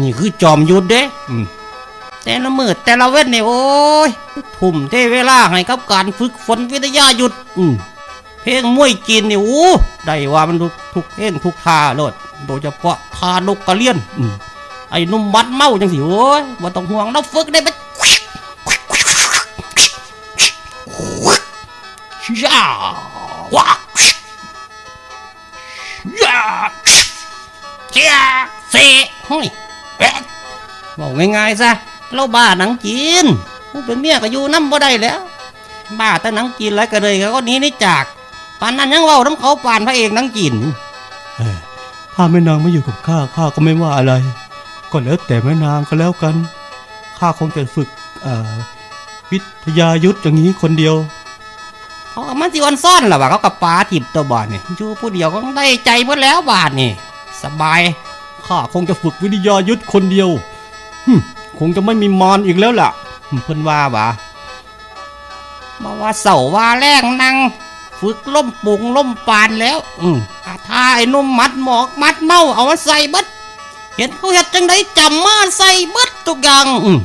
นี่คือจอมยุทธเด้แต่ละมืดแต่ละเว้นนี่ยโอ้ยทุ่มเทเวลาให้กับการฝึกฝนวิทยายุทธเพลงมวยจีนนี่โอ้ได้ว่ามันทุกเพลงทุกท่าโลดโดยเฉพาะท่านกกระเลียนอไอ้นุ่มบัดเมาจังสิโอ้ยบ่าต้องห่วงเราฝึกได้บัดย่าว้าย่าเจ้าเสเฮ้ยเอ๊ะ บอกง่ายๆซะเราบ้าหนังจีนผู้เป็นเมียก็อยู่น้ำบ่ได้แล้ว บ้าแต่หนังจีนแล้วก็เลยก็หนี้นี่จากปานนั้นยังเว้าน้ำเขาปานพระเอกหนังจีนเอ้ยถ้าแม่นางไม่อยู่กับข้าข้าก็ไม่ว่าอะไร ก็แล้วแต่แม่นางก็แล้วกันข้าคงจะฝึกเอ่อวิทยายุทธอย่างนี้คนเดียวเขาก็มันสิวันซ่อนหรอวะเขากับปลาทิบตัวบาทนี่อยู่ผู้เดียวก็ได้ใจหมดแล้วบาทนี่ สบาย ข้าคงจะฝึกวิทยายุทธคนเดียวหึ่มคงจะไม่มีมารอีกแล้วล่ะเพิ่นว่าบ่ามาว่าเสาว่าแรงนั่งฝึกล่มปุงล่มปานแล้ว อืมอาท่าไอ้หนุ่มมัดหมอกมัดเมาเอามาใส่เบิดเห็นเขาเฮ็ดจังไดจำมาใส่เบิดทุกอย่าง อืม